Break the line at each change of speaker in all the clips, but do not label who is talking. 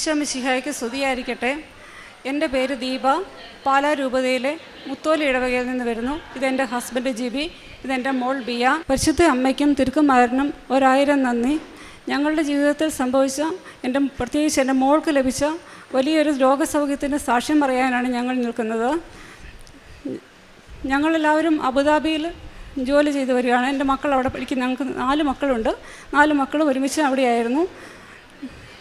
ഈശോ മിശിഹായ്ക്ക് സ്തുതിയായിരിക്കട്ടെ. എന്റെ പേര് ദീപ. പാലാ രൂപതയിലെ മുത്തോലി ഇടവകയിൽ നിന്ന് വരുന്നു. ഇതെന്റെ ഹസ്ബൻഡ് ജിബി. ഇതെന്റെ മോൾ ബിയ. പരിശുദ്ധ അമ്മയ്ക്കും തിരുക്കുമാരനും ഒരായിരം നന്ദി. ഞങ്ങളുടെ ജീവിതത്തിൽ സംഭവിച്ച എന്റെ പ്രത്യേകിച്ച് എന്റെ മോൾക്ക് ലഭിച്ച വലിയൊരു രോഗസൗഖ്യത്തിന് സാക്ഷ്യം പറയാനാണ് ഞങ്ങൾ നിൽക്കുന്നത്. ഞങ്ങളെല്ലാവരും അബുദാബിയിൽ ജോലി ചെയ്തു വരികയാണ്. എന്റെ മക്കൾ അവിടെ പഠിക്കുന്ന ഞങ്ങൾക്ക് നാല് മക്കളുണ്ട്. നാല് മക്കളും ഒരുമിച്ച് അവിടെയായിരുന്നു.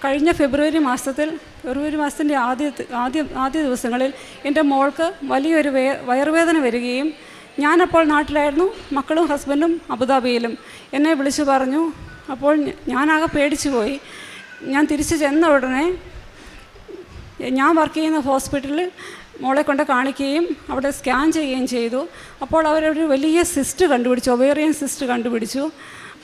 കഴിഞ്ഞ ഫെബ്രുവരി മാസത്തിൽ ഫെബ്രുവരി മാസത്തിന്റെ ആദ്യ ആദ്യ ആദ്യ ദിവസങ്ങളിൽ എന്റെ മോൾക്ക് വലിയൊരു വേ വയറുവേദന വരികയും ഞാനപ്പോൾ നാട്ടിലായിരുന്നു മക്കളും ഹസ്ബൻഡും അബുദാബിയിലും. എന്നെ വിളിച്ചു പറഞ്ഞു അപ്പോൾ ഞാനാകെ പേടിച്ചു പോയി ഞാൻ തിരിച്ചു ചെന്ന ഉടനെ ഞാൻ വർക്ക് ചെയ്യുന്ന ഹോസ്പിറ്റലിൽ മോളെ കൊണ്ട് കാണിക്കുകയും അവിടെ സ്കാൻ ചെയ്യുകയും ചെയ്തു. അപ്പോൾ അവരൊരു വലിയ സിസ്റ്റ് കണ്ടുപിടിച്ചു ഒവേറിയൻ സിസ്റ്റ് കണ്ടുപിടിച്ചു.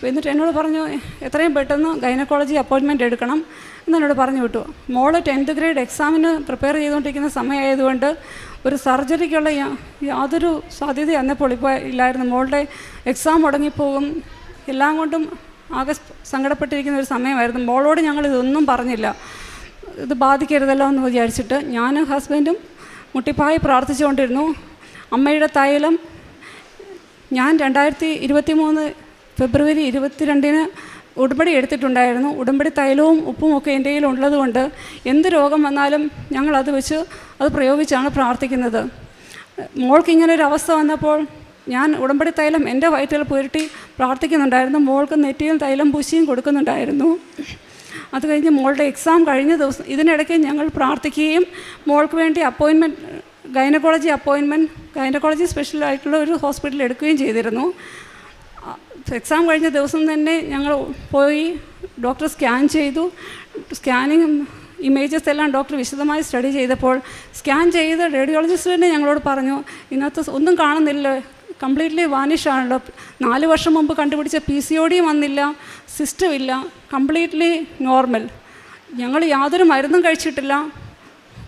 എന്നിട്ട് എന്നോട് പറഞ്ഞു എത്രയും പെട്ടെന്ന് ഗൈനക്കോളജി അപ്പോയിൻമെന്റ് എടുക്കണം. എന്നോട് പറഞ്ഞു വിട്ടു. മോൾ ടെൻത്ത് ഗ്രേഡ് എക്സാമിന് പ്രിപ്പയർ ചെയ്തുകൊണ്ടിരിക്കുന്ന സമയമായതുകൊണ്ട് ഒരു സർജറിക്കുള്ള യാതൊരു സാധ്യത അന്നപ്പോൾ ഇപ്പോൾ ഇല്ലായിരുന്നു. മോളുടെ എക്സാം മുടങ്ങിപ്പോകും. എല്ലാം കൊണ്ടും ആകെ സങ്കടപ്പെട്ടിരിക്കുന്ന ഒരു സമയമായിരുന്നു. മോളോട് ഞങ്ങൾ ഇതൊന്നും പറഞ്ഞില്ല. ഇത് ബാധിക്കരുതല്ലോ എന്ന് വിചാരിച്ചിട്ട് ഞാനും ഹസ്ബൻഡും മുട്ടിപ്പായി പ്രാർത്ഥിച്ചുകൊണ്ടിരുന്നു. അമ്മയുടെ തൈലം ഞാൻ രണ്ടായിരത്തി ഇരുപത്തി മൂന്ന് ഫെബ്രുവരി ഇരുപത്തിരണ്ടിന് ഉടമ്പടി എടുത്തിട്ടുണ്ടായിരുന്നു. ഉടമ്പടി തൈലവും ഉപ്പും ഒക്കെ എന്റെ കയ്യിൽ ഉള്ളതുകൊണ്ട് എന്ത് രോഗം വന്നാലും ഞങ്ങളത് വെച്ച് അത് പ്രയോഗിച്ചാണ് പ്രാർത്ഥിക്കുന്നത്. മോൾക്ക് ഇങ്ങനെ ഒരു അവസ്ഥ വന്നപ്പോൾ ഞാൻ ഉടമ്പടി തൈലം എന്റെ വയറ്റിൽ പുരട്ടി പ്രാർത്ഥിക്കുന്നുണ്ടായിരുന്നു. മോൾക്ക് നെറ്റിയിൽ തൈലം പൂശിയും കൊടുക്കുന്നുണ്ടായിരുന്നു. അത് കഴിഞ്ഞ് മോളുടെ എക്സാം കഴിഞ്ഞ ദിവസം ഇതിനിടയ്ക്ക് ഞങ്ങൾ പ്രാർത്ഥിക്കുകയും മോൾക്ക് വേണ്ടി അപ്പോയിൻമെന്റ് ഗൈനക്കോളജി അപ്പോയിൻമെന്റ് ഗൈനക്കോളജി സ്പെഷ്യലായിട്ടുള്ള ഒരു ഹോസ്പിറ്റലിൽ എടുക്കുകയും ചെയ്തിരുന്നു. എക്സാം കഴിഞ്ഞ ദിവസം തന്നെ ഞങ്ങൾ പോയി ഡോക്ടർ സ്കാൻ ചെയ്തു. സ്കാനിങ് ഇമേജസ് എല്ലാം ഡോക്ടർ വിശദമായി സ്റ്റഡി ചെയ്തപ്പോൾ സ്കാൻ ചെയ്ത് റേഡിയോളജിസ്റ്റ് തന്നെ ഞങ്ങളോട് പറഞ്ഞു ഇതിനകത്ത് ഒന്നും കാണുന്നില്ല. കംപ്ലീറ്റ്ലി വാനിഷ് ആണല്ലോ. നാല് വർഷം മുമ്പ് കണ്ടുപിടിച്ച പി സി ഒ ഡി വന്നില്ല. സിസ്റ്റം ഇല്ല. കംപ്ലീറ്റ്ലി നോർമൽ ഞങ്ങൾ യാതൊരു മരുന്നും കഴിച്ചിട്ടില്ല.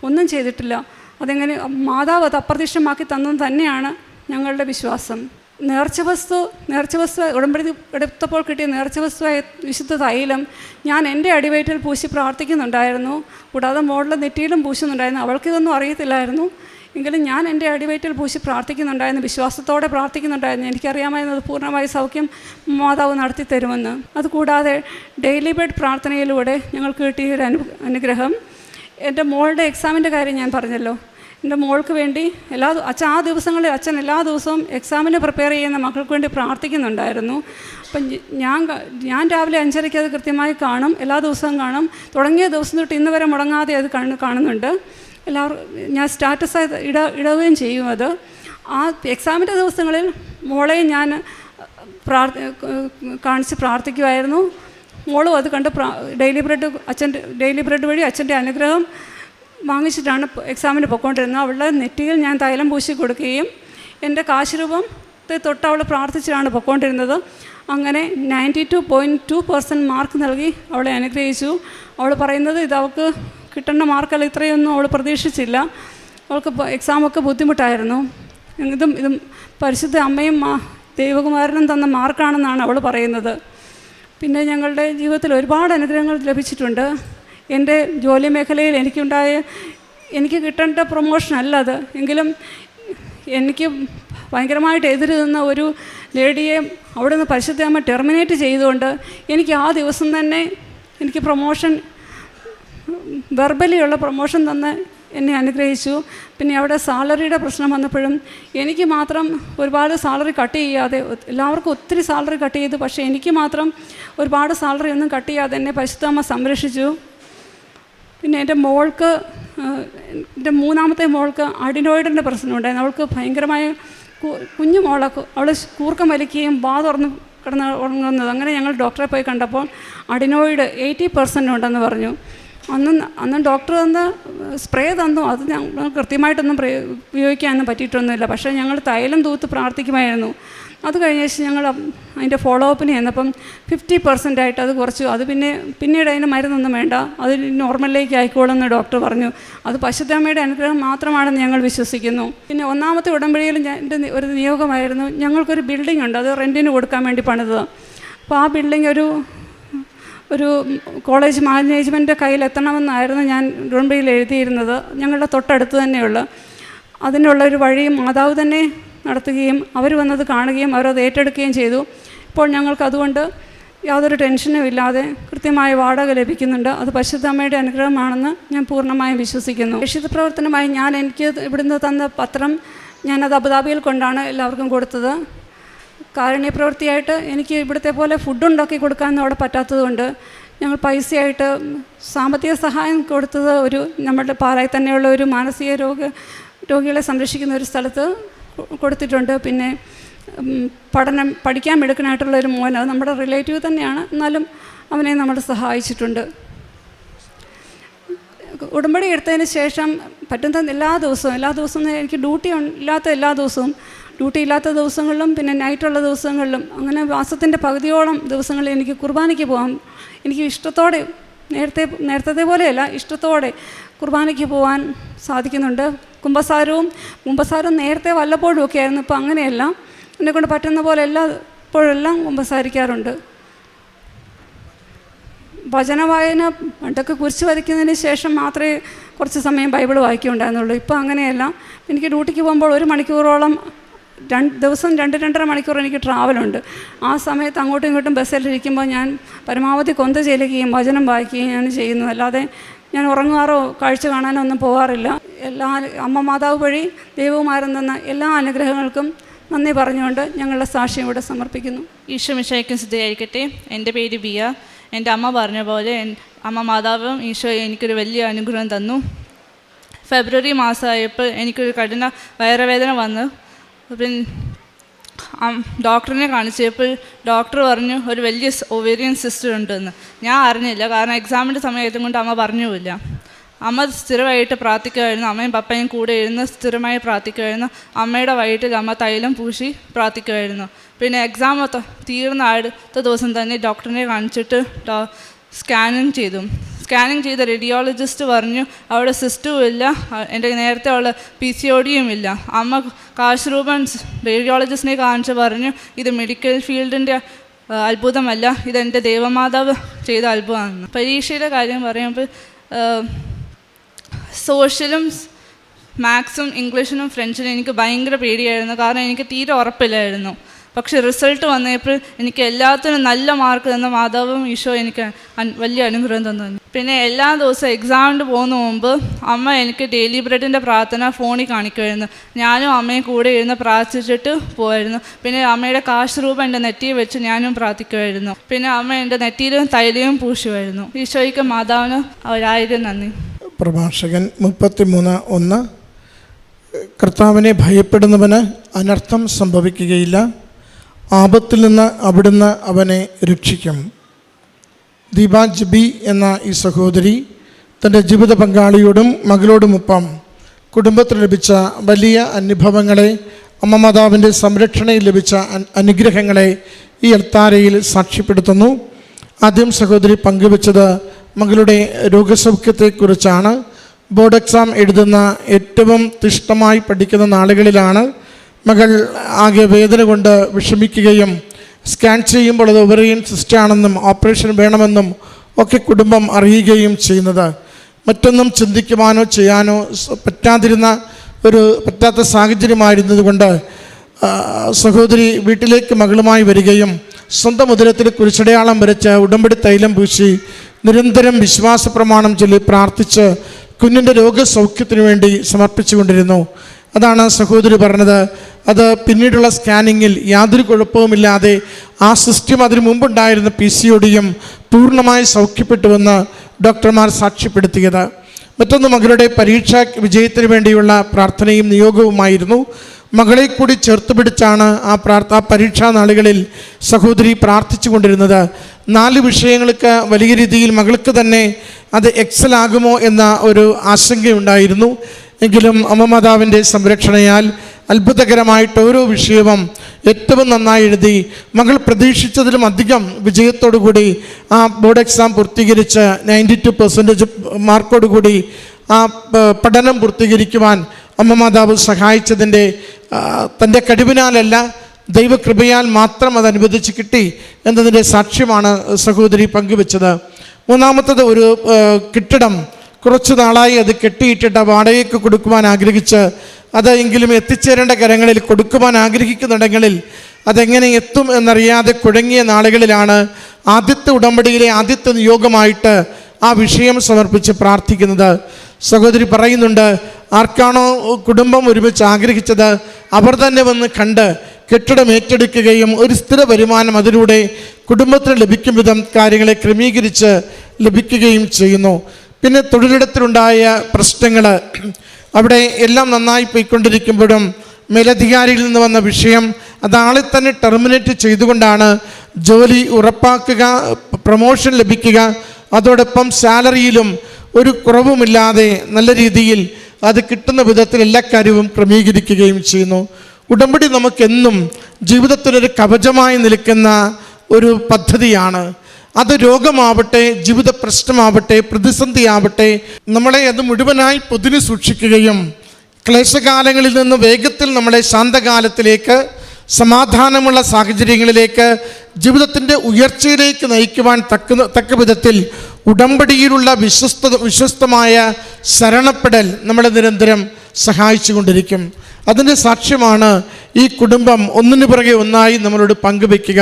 ഒന്നും ചെയ്തിട്ടില്ല. അതെങ്ങനെ മാതാവ് അത് അപ്രത്യക്ഷമാക്കി തന്നത് തന്നെയാണ് ഞങ്ങളുടെ വിശ്വാസം. നേർച്ച വസ്തു നേർച്ച വസ്തു ഉടമ്പടി എടുത്തപ്പോൾ കിട്ടിയ നേർച്ച വസ്തുവായ വിശുദ്ധ തൈലം ഞാൻ എന്റെ അടിവയറ്റിൽ പൂശി പ്രാർത്ഥിക്കുന്നുണ്ടായിരുന്നു. കൂടാതെ മോളിലെ നെറ്റിയിലും പൂശുന്നുണ്ടായിരുന്നു. അവൾക്കിതൊന്നും അറിയത്തില്ലായിരുന്നു. എങ്കിലും ഞാൻ എന്റെ അടിവയറ്റിൽ പൂശി പ്രാർത്ഥിക്കുന്നുണ്ടായിരുന്നു. വിശ്വാസത്തോടെ പ്രാർത്ഥിക്കുന്നുണ്ടായിരുന്നു. എനിക്കറിയാമായിരുന്നത് പൂർണമായി സൗഖ്യം മാതാവ് നടത്തി തരുമെന്ന്. അതുകൂടാതെ ഡെയിലി ബെഡ് പ്രാർത്ഥനയിലൂടെ ഞങ്ങൾക്ക് കിട്ടിയ ഒരു അനു അനുഗ്രഹം. എന്റെ മോളുടെ എക്സാമിന്റെ കാര്യം ഞാൻ പറഞ്ഞല്ലോ. എന്റെ മോൾക്ക് വേണ്ടി എല്ലാ അച്ഛൻ ആ ദിവസങ്ങളിൽ അച്ഛൻ എല്ലാ ദിവസവും എക്സാമിന് പ്രിപ്പയർ ചെയ്യുന്ന മക്കൾക്ക് വേണ്ടി പ്രാർത്ഥിക്കുന്നുണ്ടായിരുന്നു. അപ്പം ഞാൻ ഞാൻ രാവിലെ അഞ്ചരയ്ക്ക് അത് കൃത്യമായി കാണും. എല്ലാ ദിവസവും കാണും. തുടങ്ങിയ ദിവസം തൊട്ട് ഇന്ന് വരെ മുടങ്ങാതെ അത് കാണു കാണുന്നുണ്ട്. എല്ലാവർക്കും ഞാൻ സ്റ്റാറ്റസ് ഇട ഇടുകയും ചെയ്യും അത്. ആ എക്സാമിന്റെ ദിവസങ്ങളിൽ മോളെ ഞാൻ പ്രാർത്ഥ കാണിച്ച് പ്രാർത്ഥിക്കുമായിരുന്നു മോളും അത് കണ്ട് ഡെയിലി ബ്രെഡ് അച്ഛന്റെ ഡെയിലി ബ്രെഡ് വഴി അച്ഛന്റെ അനുഗ്രഹം വാങ്ങിച്ചിട്ടാണ് എക്സാമിന് പൊയ്ക്കൊണ്ടിരുന്നത്. അവളുടെ നെറ്റിയിൽ ഞാൻ തൈലം പൂശി കൊടുക്കുകയും എന്റെ കാശുരൂപത്തെ തൊട്ട് അവൾ പ്രാർത്ഥിച്ചിട്ടാണ് പൊയ്ക്കൊണ്ടിരുന്നത്. അങ്ങനെ ninety two point two percent mark നൽകി അവളെ അനുഗ്രഹിച്ചു. അവൾ പറയുന്നത് ഇത് അവൾക്ക് കിട്ടേണ്ട മാർക്കല്ല ഇത്രയൊന്നും അവൾ പ്രതീക്ഷിച്ചില്ല. അവൾക്ക് എക്സാമൊക്കെ ബുദ്ധിമുട്ടായിരുന്നു. ഇതും ഇതും പരിശുദ്ധ അമ്മയും ദൈവകുമാരനും തന്ന മാർക്കാണെന്നാണ് അവൾ പറയുന്നത്. പിന്നെ ഞങ്ങളുടെ ജീവിതത്തിൽ ഒരുപാട് അനുഗ്രഹങ്ങൾ ലഭിച്ചിട്ടുണ്ട്. എന്റെ ജോലി മേഖലയിൽ എനിക്കുണ്ടായ എനിക്ക് കിട്ടേണ്ട പ്രൊമോഷൻ അല്ല അത്. എങ്കിലും എനിക്ക് ഭയങ്കരമായിട്ട് എതിര് നിന്ന ഒരു ലേഡിയെ അവിടെ നിന്ന് പരിശുദ്ധ അമ്മ ടെർമിനേറ്റ് ചെയ്തുകൊണ്ട് എനിക്ക് ആ ദിവസം തന്നെ എനിക്ക് പ്രൊമോഷൻ വെർബലിയുള്ള പ്രൊമോഷൻ തന്ന് എന്നെ അനുഗ്രഹിച്ചു. പിന്നെ അവിടെ സാലറിയുടെ പ്രശ്നം വന്നപ്പോഴും എനിക്ക് മാത്രം ഒരുപാട് സാലറി കട്ട് ചെയ്യാതെ എല്ലാവർക്കും ഒത്തിരി സാലറി കട്ട് ചെയ്തു. പക്ഷേ എനിക്ക് മാത്രം ഒരുപാട് സാലറി ഒന്നും കട്ട് ചെയ്യാതെ എന്നെ പരിശുദ്ധമ്മ സംരക്ഷിച്ചു. പിന്നെ എന്റെ മോൾക്ക് എന്റെ മൂന്നാമത്തെ മോൾക്ക് അഡിനോയിഡിന്റെ പ്രശ്നമുണ്ടായിരുന്നു. അവൾക്ക് ഭയങ്കരമായ കുഞ്ഞു മോളൊക്കെ അവൾ കൂർക്കം വലിക്കുകയും വാ തുറന്ന് കിടന്ന് ഉറങ്ങുന്നത്. അങ്ങനെ ഞങ്ങൾ ഡോക്ടറെ പോയി കണ്ടപ്പോൾ അഡിനോയിഡ് എയ്റ്റി പെർസെന്റ് ഉണ്ടെന്ന് പറഞ്ഞു. അന്ന് അന്ന് ഡോക്ടർ തന്ന സ്പ്രേ തന്നു. അത് ഞങ്ങൾ കൃത്യമായിട്ടൊന്നും പ്രയോ ഉപയോഗിക്കാനൊന്നും പറ്റിയിട്ടൊന്നുമില്ല. പക്ഷേ ഞങ്ങൾ തൈലം തൂത്ത് പ്രാർത്ഥിക്കുമായിരുന്നു. അത് കഴിഞ്ഞ ശേഷം ഞങ്ങൾ അതിന്റെ ഫോളോ അപ്പിന് ചെന്നപ്പം ഫിഫ്റ്റി പെർസെന്റ് ആയിട്ട് അത് കുറച്ചു. അത് പിന്നെ പിന്നീട് അതിന് മരുന്നൊന്നും വേണ്ട. അത് നോർമലിലേക്ക് ആയിക്കോളെന്ന് ഡോക്ടർ പറഞ്ഞു. അത് പശുദ്ധമ്മയുടെ അനുഗ്രഹം മാത്രമാണെന്ന് ഞങ്ങൾ വിശ്വസിക്കുന്നു. പിന്നെ ഒന്നാമത്തെ ഉടമ്പടിയിൽ എന്റെ ഒരു നിയോഗമായിരുന്നു. ഞങ്ങൾക്കൊരു ബിൽഡിംഗ് ഉണ്ട്. അത് റെന്റിന് കൊടുക്കാൻ വേണ്ടി പണിത് അപ്പോൾ ആ ബിൽഡിംഗ് ഒരു ഒരു കോളേജ് മാനേജ്മെന്റ് കയ്യിൽ എത്തണമെന്നായിരുന്നു ഞാൻ ഉടമ്പടിയിൽ എഴുതിയിരുന്നത്. ഞങ്ങളുടെ തൊട്ടടുത്ത് തന്നെയുള്ള. അതിനുള്ള ഒരു വഴി മാതാവ് തന്നെ നടത്തുകയും അവർ വന്നത് കാണുകയും അവരത് ഏറ്റെടുക്കുകയും ചെയ്തു. ഇപ്പോൾ ഞങ്ങൾക്ക് അതുകൊണ്ട് യാതൊരു ടെൻഷനും ഇല്ലാതെ കൃത്യമായ വാടക ലഭിക്കുന്നുണ്ട്. അത് പരിശുദ്ധമ്മയുടെ അനുഗ്രഹമാണെന്ന് ഞാൻ പൂർണമായും വിശ്വസിക്കുന്നു. രക്ഷിത പ്രവർത്തനമായി ഞാൻ എനിക്ക് ഇവിടുന്ന് തന്ന പത്രം ഞാനത് അബുദാബിയിൽ കൊണ്ടാണ് എല്ലാവർക്കും കൊടുത്തത്. കാരുണ്യപ്രവൃത്തിയായിട്ട് എനിക്ക് ഇവിടുത്തെ പോലെ ഫുഡ് ഉണ്ടാക്കി കൊടുക്കാനൊന്നും അവിടെ പറ്റാത്തതുകൊണ്ട് ഞങ്ങൾ പൈസയായിട്ട് സാമ്പത്തിക സഹായം കൊടുത്തത് ഒരു നമ്മുടെ പാലായി തന്നെയുള്ള ഒരു മാനസിക രോഗ രോഗികളെ സംരക്ഷിക്കുന്ന ഒരു സ്ഥലത്ത് കൊടുത്തിട്ടുണ്ട്. പിന്നെ പഠനം പഠിക്കാൻ എടുക്കാനായിട്ടുള്ള ഒരു മോൻ അത് നമ്മുടെ റിലേറ്റീവ് തന്നെയാണ്. എന്നാലും അവനെ നമ്മൾ സഹായിച്ചിട്ടുണ്ട്. ഉടമ്പടി എടുത്തതിന് ശേഷം പറ്റുന്ന എല്ലാ ദിവസവും എല്ലാ ദിവസവും എനിക്ക് ഡ്യൂട്ടി ഇല്ലാത്ത എല്ലാ ദിവസവും ഡ്യൂട്ടി ഇല്ലാത്ത ദിവസങ്ങളിലും പിന്നെ നൈറ്റുള്ള ദിവസങ്ങളിലും അങ്ങനെ മാസത്തിന്റെ പകുതിയോളം ദിവസങ്ങളിൽ എനിക്ക് കുർബാനയ്ക്ക് പോകാം എനിക്ക് ഇഷ്ടത്തോടെ നേരത്തെ നേരത്തെ പോലെയല്ല ഇഷ്ടത്തോടെ കുർബാനയ്ക്ക് പോകാൻ സാധിക്കുന്നുണ്ട്. കുമ്പസാരവും കുമ്പസാരം നേരത്തെ വല്ലപ്പോഴും ഒക്കെ ആയിരുന്നു. ഇപ്പോൾ അങ്ങനെയല്ല. എന്നെ കൊണ്ട് പറ്റുന്ന പോലെ എല്ലാ ഇപ്പോഴെല്ലാം കുമ്പസാരിക്കാറുണ്ട് ഭജന വായന പണ്ടൊക്കെ കുറിച്ച് വരയ്ക്കുന്നതിന് ശേഷം മാത്രമേ കുറച്ച് സമയം ബൈബിൾ വായിക്കുകയുണ്ടായിരുന്നുള്ളൂ. ഇപ്പോൾ അങ്ങനെയല്ല. എനിക്ക് ഡ്യൂട്ടിക്ക് പോകുമ്പോൾ ഒരു മണിക്കൂറോളം രണ്ട് ദിവസം രണ്ട് രണ്ടര മണിക്കൂർ എനിക്ക് ട്രാവലുണ്ട്. ആ സമയത്ത് അങ്ങോട്ടും ഇങ്ങോട്ടും ബസ്സിലിരിക്കുമ്പോൾ ഞാൻ പരമാവധി കൊന്ത ഭജനം വായിക്കുകയും ഞാൻ ചെയ്യുന്നത്. അല്ലാതെ ഞാൻ ഉറങ്ങാറോ കാഴ്ച കാണാനോ ഒന്നും പോകാറില്ല. എല്ലാ അമ്മ മാതാവ് വഴി ദൈവകുമാരൻ തന്ന എല്ലാ അനുഗ്രഹങ്ങൾക്കും നന്ദി പറഞ്ഞുകൊണ്ട് ഞങ്ങളുടെ സാക്ഷ്യം ഇവിടെ സമർപ്പിക്കുന്നു.
ഈശോമിശയ്ക്കും സ്ഥിതിയായിരിക്കട്ടെ എന്റെ പേര് ബിയ. എന്റെ അമ്മ പറഞ്ഞ പോലെ അമ്മ മാതാവും ഈശോ എനിക്കൊരു വലിയ അനുഗ്രഹം തന്നു. ഫെബ്രുവരി മാസമായപ്പോൾ എനിക്കൊരു കഠിന വയറുവേദന വന്നു. പിന്നെ ഡോക്ടറിനെ കാണിച്ചപ്പോൾ ഡോക്ടർ പറഞ്ഞു ഒരു വലിയ ഒവേരിയൻ സിസ്റ്റർ ഉണ്ടെന്ന്. ഞാൻ അറിഞ്ഞില്ല. കാരണം എക്സാമിന്റെ സമയത്തും കൊണ്ട് അമ്മ പറഞ്ഞുമില്ല. അമ്മ സ്ഥിരമായിട്ട് പ്രാർത്ഥിക്കുമായിരുന്നു. അമ്മയും പപ്പയും കൂടെ ഇരുന്ന് സ്ഥിരമായി പ്രാർത്ഥിക്കുമായിരുന്നു. അമ്മയുടെ വയറ്റിൽ അമ്മ തൈലം പൂശി പ്രാർത്ഥിക്കുമായിരുന്നു. പിന്നെ എക്സാം തീർന്ന അടുത്ത ദിവസം തന്നെ ഡോക്ടറിനെ കാണിച്ചിട്ട് സ്കാനിങ് ചെയ്തു. സ്കാനിങ് ചെയ്ത റേഡിയോളജിസ്റ്റ് പറഞ്ഞു അവിടെ സിസ്റ്റും ഇല്ല. എന്റെ നേരത്തെ ഉള്ള പി സി ഒ ഡിയും ഇല്ല. അമ്മ കാശ് രൂപൻ റേഡിയോളജിസ്റ്റിനെ കാണിച്ച് പറഞ്ഞു ഇത് മെഡിക്കൽ ഫീൽഡിന്റെ അത്ഭുതമല്ല. ഇതെന്റെ ദേവമാതാവ് ചെയ്ത അത്ഭുതമാണ്. പരീക്ഷയുടെ കാര്യം പറയുമ്പോൾ സോഷ്യലും മാത്സും ഇംഗ്ലീഷിനും ഫ്രഞ്ചിനും എനിക്ക് ഭയങ്കര പേടിയായിരുന്നു. കാരണം എനിക്ക് തീരെ ഉറപ്പില്ലായിരുന്നു. പക്ഷെ റിസൾട്ട് വന്നപ്പോൾ എനിക്ക് എല്ലാത്തിനും നല്ല മാർക്ക് തന്ന മാതാവും ഈശോ എനിക്ക് വലിയ അനുഗ്രഹം തന്നു. പിന്നെ എല്ലാ ദിവസവും എക്സാമിന് പോകുന്ന മുമ്പ് അമ്മ എനിക്ക് ഡെയിലി ബ്രെഡിന്റെ പ്രാർത്ഥന ഫോണിൽ കാണിക്കുമായിരുന്നു. ഞാനും അമ്മയും കൂടെ ഇരുന്ന് പ്രാർത്ഥിച്ചിട്ട് പോയിരുന്നു പിന്നെ അമ്മയുടെ കാശ് രൂപ എന്റെ നെറ്റിയിൽ വെച്ച് ഞാനും പ്രാർത്ഥിക്കുമായിരുന്നു. പിന്നെ അമ്മ എന്റെ നെറ്റിയിലും തൈലയും പൂശുമായിരുന്നു. ഈശോയ്ക്ക് മാതാവിന് ഒരായിരം നന്ദി.
പ്രഭാഷകൻ മുപ്പത്തിമൂന്ന് ഒന്ന്. കർത്താവിനെ ഭയപ്പെടുന്നവന് അനർത്ഥം സംഭവിക്കുകയില്ല. ആപത്തിൽ നിന്ന് അവിടുന്ന് അവനെ രക്ഷിക്കും. ദീപാജ് ബി എന്ന ഈ സഹോദരി തന്റെ ജീവിത പങ്കാളിയോടും മകളോടുമൊപ്പം കുടുംബത്തിൽ ലഭിച്ച വലിയ അനുഭവങ്ങളെ അമ്മ മാതാവിന്റെ സംരക്ഷണയിൽ ലഭിച്ച അനുഗ്രഹങ്ങളെ ഈ അൽത്താരയിൽ സാക്ഷ്യപ്പെടുത്തുന്നു. ആദ്യം സഹോദരി പങ്കുവച്ചത് മകളുടെ രോഗസൗഖ്യത്തെക്കുറിച്ചാണ് ബോർഡ് എക്സാം എഴുതുന്ന ഏറ്റവും തിഷ്ടമായി പഠിക്കുന്ന നാളുകളിലാണ് മകൾ ആകെ വേദന കൊണ്ട് വിഷമിക്കുകയും സ്കാൻ ചെയ്യുമ്പോൾ അത് ഒവറിയൻ സിസ്റ്റാണെന്നും ഓപ്പറേഷൻ വേണമെന്നും ഒക്കെ കുടുംബം അറിയുകയും ചെയ്യുന്നത്. മറ്റൊന്നും ചിന്തിക്കുവാനോ ചെയ്യാനോ പറ്റാതിരുന്ന ഒരു പറ്റാത്ത സാഹചര്യമായിരുന്നതുകൊണ്ട് സഹോദരി വീട്ടിലേക്ക് മകളുമായി വരികയും സ്വന്തം ഉദരത്തിൽ കുരിശടയാളം വരച്ച് ഉടമ്പടി തൈലം പൂശി നിരന്തരം വിശ്വാസ പ്രമാണം ചൊല്ലി പ്രാർത്ഥിച്ച് കുഞ്ഞിന്റെ രോഗസൗഖ്യത്തിനു വേണ്ടി സമർപ്പിച്ചുകൊണ്ടിരുന്നു. അതാണ് സഹോദരി പറഞ്ഞത്. അത് പിന്നീടുള്ള സ്കാനിങ്ങിൽ യാതൊരു കുഴപ്പവുമില്ലാതെ ആ സിസ്റ്റം അതിനു മുമ്പുണ്ടായിരുന്ന പി സി ഒടിയും പൂർണമായി സൗഖ്യപ്പെട്ടുവെന്ന് ഡോക്ടർമാർ സാക്ഷ്യപ്പെടുത്തിയത്. മറ്റൊന്ന് മകളുടെ പരീക്ഷാ വിജയത്തിന് വേണ്ടിയുള്ള പ്രാർത്ഥനയും നിയോഗവുമായിരുന്നു. മകളെ കൂടി ചേർത്ത് പിടിച്ചാണ് ആ പ്രാർത്ഥ പരീക്ഷാ നാളുകളിൽ സഹോദരി പ്രാർത്ഥിച്ചു കൊണ്ടിരുന്നത്. നാല് വിഷയങ്ങൾക്ക് വലിയ രീതിയിൽ മകൾക്ക് തന്നെ അത് എക്സലാകുമോ എന്ന ഒരു ആശങ്കയുണ്ടായിരുന്നു. എങ്കിലും അമ്മമാതാവിന്റെ സംരക്ഷണയാൽ അത്ഭുതകരമായിട്ട് ഓരോ വിഷയവും ഏറ്റവും നന്നായി എഴുതി. മകൾ പ്രതീക്ഷിച്ചതിലും അധികം വിജയത്തോടുകൂടി ആ ബോർഡ് എക്സാം പൂർത്തീകരിച്ച് നയന്റി ടു പെർസെന്റേജ് മാർക്കോടുകൂടി ആ പഠനം പൂർത്തീകരിക്കുവാൻ അമ്മ മാതാവ് സഹായിച്ചതിന്റെ തന്റെ കഴിവിനാലല്ല ദൈവകൃപയാൽ മാത്രം അത് അനുവദിച്ച് കിട്ടി എന്നതിന്റെ സാക്ഷ്യമാണ് സഹോദരി പങ്കുവെച്ചത്. മൂന്നാമത്തത് ഒരു കെട്ടിടം കുറച്ചു നാളായി അത് കെട്ടിയിട്ടിട്ട് വാടകയ്ക്ക് കൊടുക്കുവാൻ ആഗ്രഹിച്ച് അതെങ്കിലും എത്തിച്ചേരേണ്ട കരങ്ങളിൽ കൊടുക്കുവാൻ ആഗ്രഹിക്കുന്നുണ്ടെങ്കിൽ അതെങ്ങനെ എത്തും എന്നറിയാതെ കുഴങ്ങിയ നാളുകളിലാണ് ആദ്യത്തെ ഉടമ്പടിയിലെ ആദ്യത്തെ നിയോഗമായിട്ട് ആ വിഷയം സമർപ്പിച്ച് പ്രാർത്ഥിക്കുന്നത്. സഹോദരി പറയുന്നുണ്ട് ആർക്കാണോ കുടുംബം ഒരുമിച്ച് ആഗ്രഹിച്ചത് അവർ തന്നെ വന്ന് കണ്ട് കെട്ടിടം ഏറ്റെടുക്കുകയും ഒരു സ്ഥിര വരുമാനം അതിലൂടെ കുടുംബത്തിന് ലഭിക്കും വിധം കാര്യങ്ങളെ ക്രമീകരിച്ച് ലഭിക്കുകയും ചെയ്യുന്നു. പിന്നെ തൊഴിലിടത്തിലുണ്ടായ പ്രശ്നങ്ങൾ അവിടെ എല്ലാം നന്നായി പോയിക്കൊണ്ടിരിക്കുമ്പോഴും മേലധികാരിയിൽ നിന്ന് വന്ന വിഷയം അത് ആളെ തന്നെ ടെർമിനേറ്റ് ചെയ്തുകൊണ്ടാണ് ജോലി ഉറപ്പാക്കുക പ്രൊമോഷൻ ലഭിക്കുക അതോടൊപ്പം സാലറിയിലും ഒരു കുറവുമില്ലാതെ നല്ല രീതിയിൽ അത് കിട്ടുന്ന വിധത്തിൽ എല്ലാ കാര്യവും ക്രമീകരിക്കുകയും ചെയ്യുന്നു. ഉടമ്പടി നമുക്കെന്നും ജീവിതത്തിനൊരു കവചമായി നിൽക്കുന്ന ഒരു പദ്ധതിയാണ്. അത് രോഗമാവട്ടെ ജീവിത പ്രശ്നമാവട്ടെ പ്രതിസന്ധിയാവട്ടെ നമ്മളെ അത് മുഴുവനായി പൊതിനു സൂക്ഷിക്കുകയും ക്ലേശകാലങ്ങളിൽ നിന്ന് വേഗത്തിൽ നമ്മളെ ശാന്തകാലത്തിലേക്ക് സമാധാനമുള്ള സാഹചര്യങ്ങളിലേക്ക് ജീവിതത്തിന്റെ ഉയർച്ചയിലേക്ക് നയിക്കുവാൻ തക്ക തക്ക വിധത്തിൽ ഉടമ്പടിയിലുള്ള വിശ്വസ്ത വിശ്വസ്തമായ ശരണപ്പെടൽ നമ്മളെ നിരന്തരം സഹായിച്ചു കൊണ്ടിരിക്കും അതിന്റെ സാക്ഷ്യമാണ് ഈ കുടുംബം ഒന്നിനു പുറകെ ഒന്നായി നമ്മളോട് പങ്കുവെക്കുക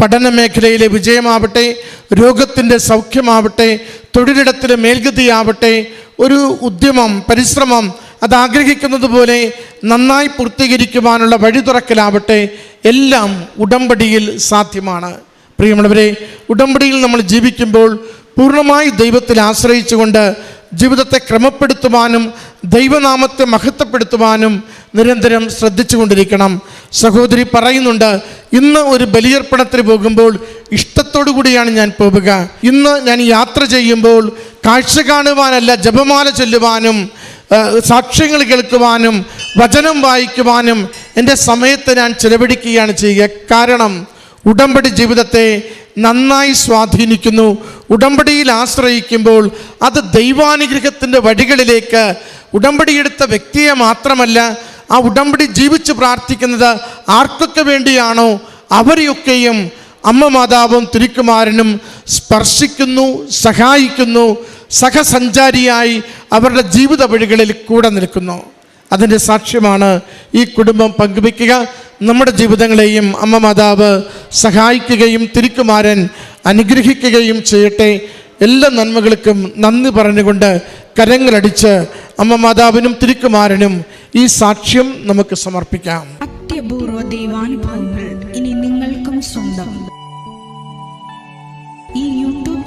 പഠന മേഖലയിലെ വിജയമാവട്ടെ രോഗത്തിന്റെ സൗഖ്യമാവട്ടെ തൊഴിലിടത്തിലെ മേൽഗതിയാവട്ടെ ഒരു ഉദ്യമം പരിശ്രമം അത് ആഗ്രഹിക്കുന്നത് പോലെ നന്നായി പൂർത്തീകരിക്കുവാനുള്ള വഴി തുറക്കലാവട്ടെ എല്ലാം ഉടമ്പടിയിൽ സാധ്യമാണ്. പ്രിയമുള്ളവരെ ഉടമ്പടിയിൽ നമ്മൾ ജീവിക്കുമ്പോൾ പൂർണമായി ദൈവത്തിൽ ആശ്രയിച്ചുകൊണ്ട് ജീവിതത്തെ ക്രമപ്പെടുത്തുവാനും ദൈവനാമത്തെ മഹത്വപ്പെടുത്തുവാനും നിരന്തരം ശ്രദ്ധിച്ചു കൊണ്ടിരിക്കണം സഹോദരി പറയുന്നുണ്ട് ഇന്ന് ഒരു ബലിയർപ്പണത്തിന് പോകുമ്പോൾ ഇഷ്ടത്തോടു കൂടിയാണ് ഞാൻ പോവുക ഇന്ന് ഞാൻ യാത്ര ചെയ്യുമ്പോൾ കാഴ്ച കാണുവാനല്ല ജപമാല ചൊല്ലുവാനും സാക്ഷ്യങ്ങൾ കേൾക്കുവാനും വചനം വായിക്കുവാനും എന്റെ സമയത്ത് ഞാൻ ചിലവഴിക്കുകയാണ് ചെയ്യുക. കാരണം ഉടമ്പടി ജീവിതത്തെ നന്നായി സ്വാധീനിക്കുന്നു. ഉടമ്പടിയിൽ ആശ്രയിക്കുമ്പോൾ അത് ദൈവാനുഗ്രഹത്തിന്റെ വഴികളിലേക്ക് ഉടമ്പടിയെടുത്ത വ്യക്തിയെ മാത്രമല്ല ആ ഉടമ്പടി ജീവിച്ച് പ്രാർത്ഥിക്കുന്നത് ആർക്കൊക്കെ വേണ്ടിയാണോ? അവരെയൊക്കെയും അമ്മ മാതാവും തിരുക്കുമാരനും സ്പർശിക്കുന്നു സഹായിക്കുന്നു സഹസഞ്ചാരിയായി അവരുടെ ജീവിത വഴികളിൽ കൂടെ നിൽക്കുന്നു. അതിന്റെ സാക്ഷ്യമാണ് ഈ കുടുംബം പങ്കുവയ്ക്കുക. നമ്മുടെ ജീവിതങ്ങളെയും അമ്മ മാതാവ് സഹായിക്കുകയും തിരുക്കുമാരൻ അനുഗ്രഹിക്കുകയും ചെയ്യട്ടെ. എല്ലാ നന്മകൾക്കും നന്ദി പറഞ്ഞുകൊണ്ട് കരങ്ങളടിച്ച് അമ്മ മാതാവിനും തിരുക്കുമാരനും ഈ സാക്ഷ്യം നമുക്ക് സമർപ്പിക്കാം.
അത്യപൂർവ ദൈവാനുഭവങ്ങൾ ഇനി നിങ്ങൾക്കും സ്വന്തം. ഈ